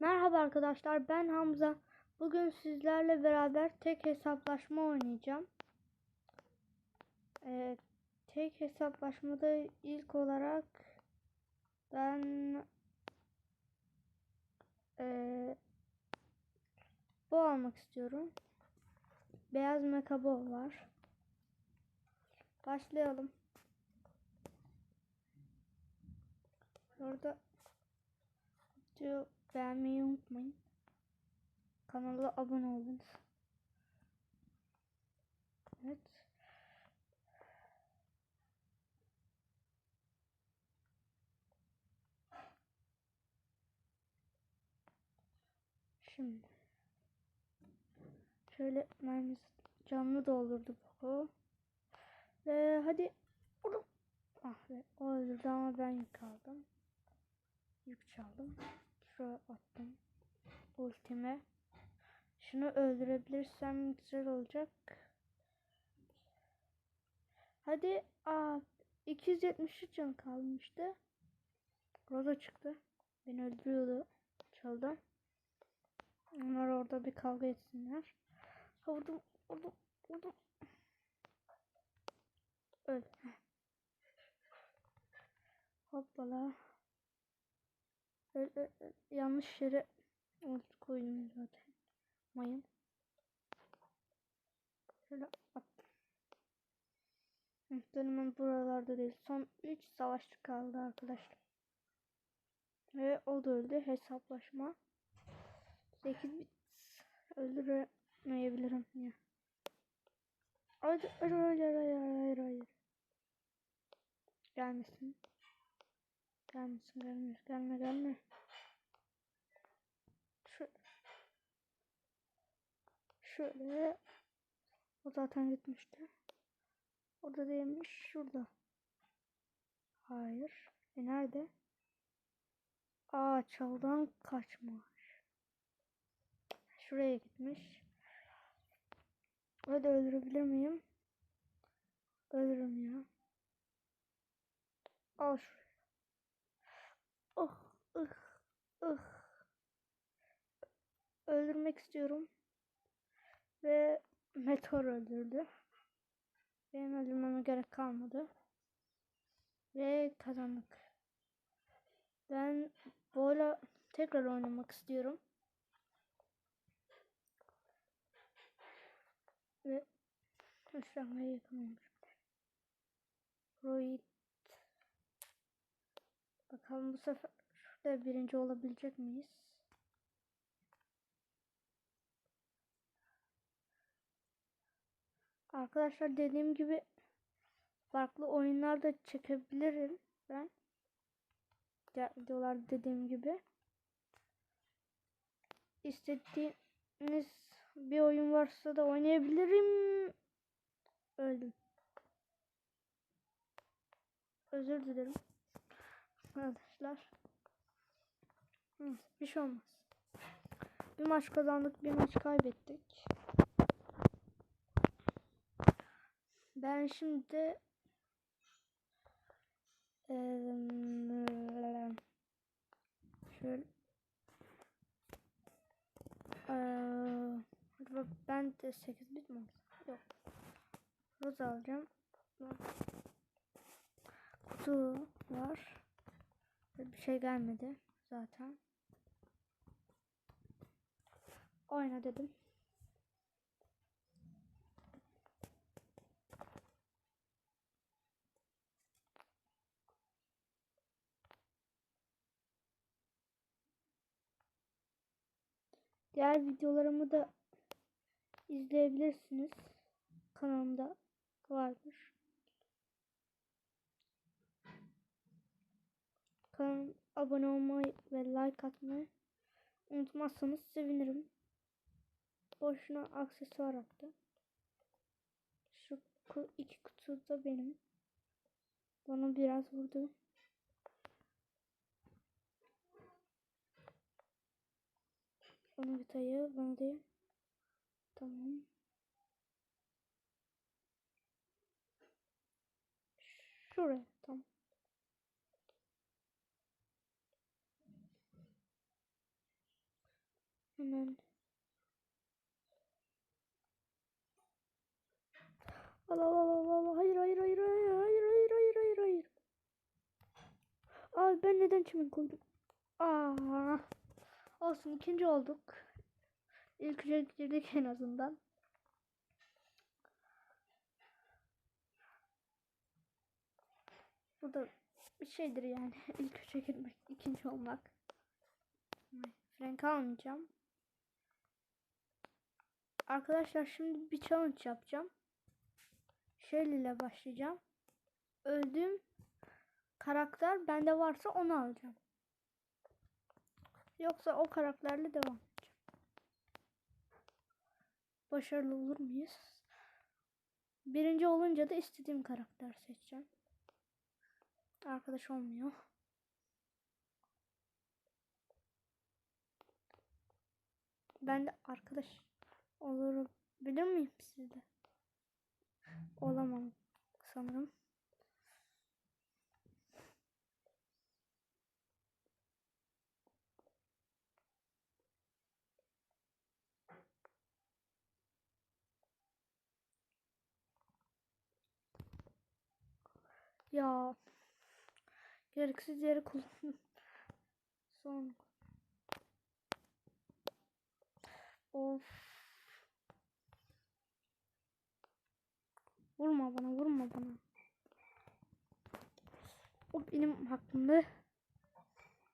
Merhaba arkadaşlar ben Hamza. Bugün sizlerle beraber tek hesaplaşma oynayacağım. Ee, tek hesaplaşmada ilk olarak ben ee, bu almak istiyorum. Beyaz mekabo var. Başlayalım. Orada video beğenmeyi unutmayın. Kanala abone olun. Evet. Şimdi şöyle mermisi canlı doldurdu bu. Ve hadi. Ah be o öldürdü ama ben yük aldım. Yük çaldım. Şuraya attım. Ultime. Şunu öldürebilirsem güzel olacak. Hadi. Aa, 273 can kalmıştı. Roza çıktı. Beni öldürüyordu. Çaldı. Onlar orada bir kavga etsinler. Vurdum, vurdum, vurdum. Öl. Hoppala. Yanlış yere koydum zaten. Mayın. Şöyle attım. Muhtemelen buralarda değil. Son 3 savaşçı kaldı arkadaşlar. Ve o da öldü. Hesaplaşma. 8 bit. Öldüremeyebilirim ya. Hayır, hayır, hayır, hayır, hayır. Gelmesin. Gelmesin, gelme, gelme, gelme. Şu, şöyle. O zaten gitmişti. Orada değilmiş, şurada. Hayır. E nerede? Aa, çaldan kaçmış. Şuraya gitmiş. Hadi öldürebilir miyim? Öldürürüm ya. Al şuraya. Ih, ıh. Öldürmek istiyorum. Ve meteor öldürdü. Benim öldürmeme gerek kalmadı. Ve kazandık. Ben böyle tekrar oynamak istiyorum. Ve Hoşlanmaya yakın olmuş. Roid. Bakalım bu sefer şurada birinci olabilecek miyiz? Arkadaşlar dediğim gibi farklı oyunlar da çekebilirim ben. Diğer videolarda dediğim gibi. İstediğiniz bir oyun varsa da oynayabilirim. Öldüm. Özür dilerim. Arkadaşlar. Bir şey olmaz. Bir maç kazandık, bir maç kaybettik. Ben şimdi şöyle ben de 8 bit mi? Yok. Roz alacağım. Kutu var. Bir şey gelmedi zaten. Oyna dedim. Diğer videolarımı da izleyebilirsiniz. Kanalımda vardır. Kanalıma abone olmayı ve like atmayı unutmazsanız sevinirim. Boşuna aksesuar attı. Şu iki kutu da benim. Bana biraz vurdu. Onu bir tayı bana değil. Tamam. Şuraya tamam. Hemen. Al al al al al. Hayır hayır hayır hayır hayır hayır hayır hayır hayır. Abi ben neden çimen koydum? Aa. Olsun ikinci olduk. İlk üçe girdik en azından. Bu da bir şeydir yani. İlk üçe girmek, ikinci olmak. Frank almayacağım. Arkadaşlar şimdi bir challenge yapacağım. Shelly ile başlayacağım. Öldüğüm karakter bende varsa onu alacağım. Yoksa o karakterle devam edeceğim. Başarılı olur muyuz? Birinci olunca da istediğim karakter seçeceğim. Arkadaş olmuyor. Ben de arkadaş olurum. Bilir miyim sizde? Olamam sanırım. Ya gereksiz yere kullandım. Son. Of. Vurma bana, vurma bana. O benim hakkımda.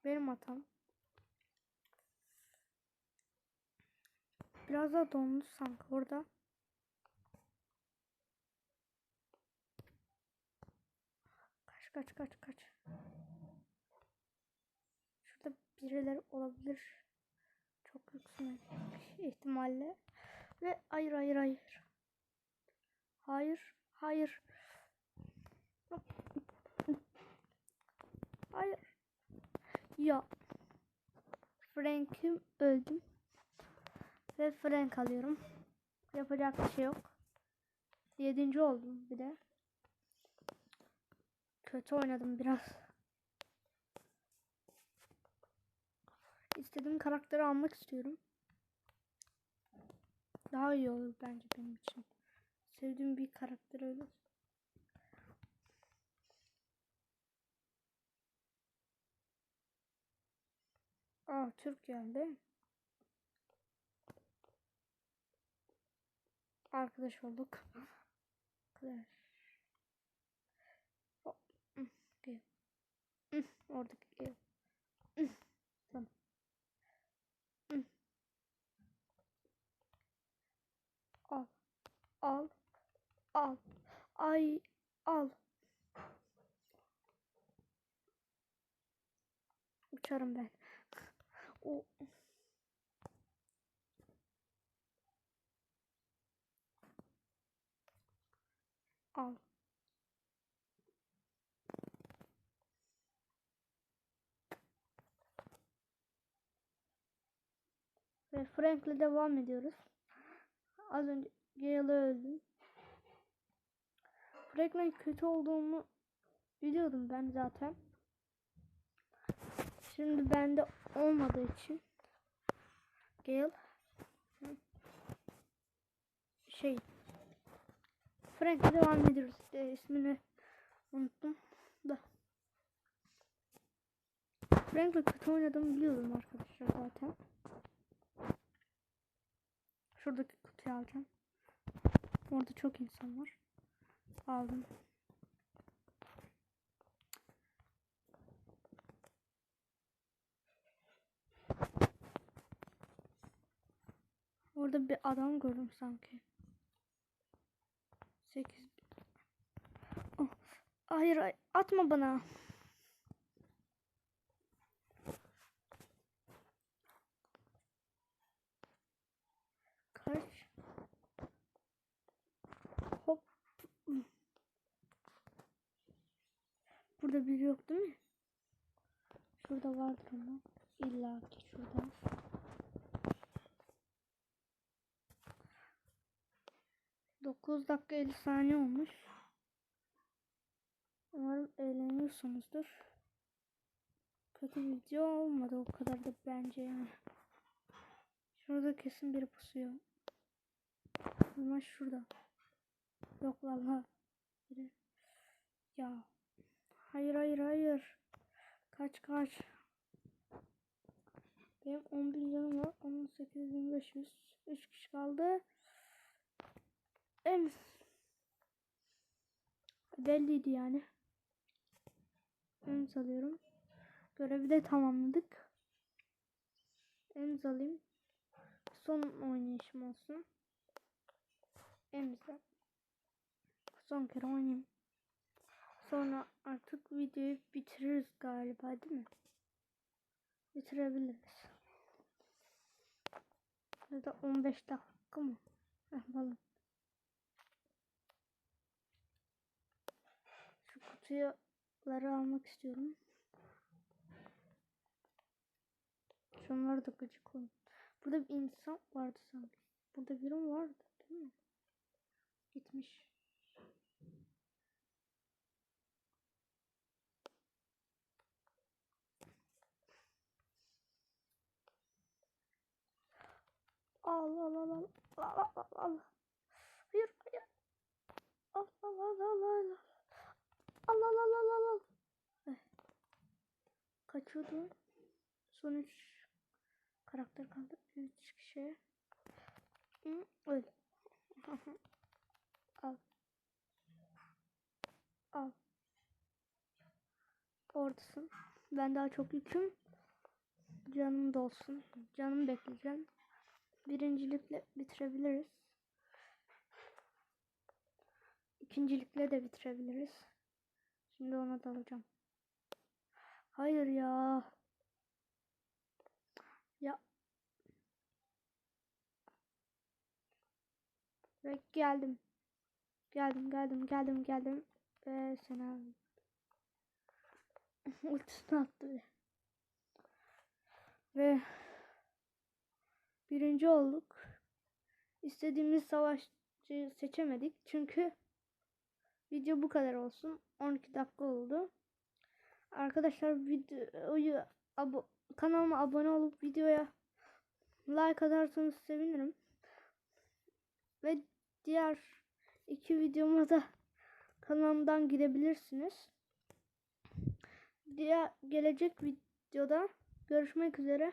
Benim hatam. Biraz daha dondu sanki orada. Kaç kaç kaç kaç. Şurada birileri olabilir. Çok yüksek ihtimalle. Ve hayır hayır hayır. Hayır hayır. Hayır. Ya. Frank'im öldüm. Ve Frank alıyorum. Yapacak bir şey yok. Yedinci oldum bir de. Kötü oynadım biraz. İstediğim karakteri almak istiyorum. Daha iyi olur bence benim için. Sevdiğim bir karakter öyle. Aa Türk geldi. Arkadaş olduk. Arkadaş. Oradaki. Hı, Tamam. Al. Al. Al. Ay al. Uçarım ben. O al. Ve Frank'le devam ediyoruz. Az önce Gale'ı öldüm. Frank'le kötü olduğumu biliyordum ben zaten. Şimdi bende olmadığı için Gale şey Frank'le devam ediyoruz. De, ismini unuttum da. Frank'le kötü oynadığımı biliyordum arkadaşlar zaten. Şuradaki kutuyu alacağım. Orada çok insan var. Aldım. Orada bir adam gördüm sanki. 8 oh. Hayır, atma bana. Kaç. Hop. Burada biri yok değil mi? Şurada vardır ama. İlla ki şurada. Dokuz dakika 50 saniye olmuş. Umarım eğleniyorsunuzdur. Kötü video olmadı o kadar da bence yani. Şurada kesin biri pusuyor. Ama şurada. Yok. Biri. Ya. Hayır hayır hayır. Kaç kaç. Benim 10 bin canım var. 18.500. 3 kişi kaldı. En belliydi yani. Emz alıyorum. Görevi de tamamladık. Emz alayım. Son oynayışım olsun. Emzle. Son kere oynayayım. Sonra artık videoyu bitiririz galiba değil mi? Bitirebiliriz. Ya da 15 dakika mı? Yapalım. Şu kutuları almak istiyorum. Şunları da gıcık olun. Burada bir insan vardı sanki. Burada biri vardı değil mi? Gitmiş. Al al al al al al al al. Hayır hayır. Al al al al al. Al al al al al al. Eh. Kaçıyordu. Son üç karakter kaldı. Üç kişi. Öl. al. Al. Oradasın. Ben daha çok yüküm. Canım dolsun. Canım bekleyeceğim. Birincilikle bitirebiliriz. İkincilikle de bitirebiliriz. Şimdi ona dalacağım. Hayır ya. Ya. Ve geldim. Geldim geldim geldim geldim. Ve sen abi. Ultisini attı. Ve birinci olduk. İstediğimiz savaşçıyı seçemedik. Çünkü video bu kadar olsun. 12 dakika oldu. Arkadaşlar videoyu abo kanalıma abone olup videoya like atarsanız sevinirim. Ve diğer iki videoma da kanalımdan gidebilirsiniz. Diğer gelecek videoda görüşmek üzere.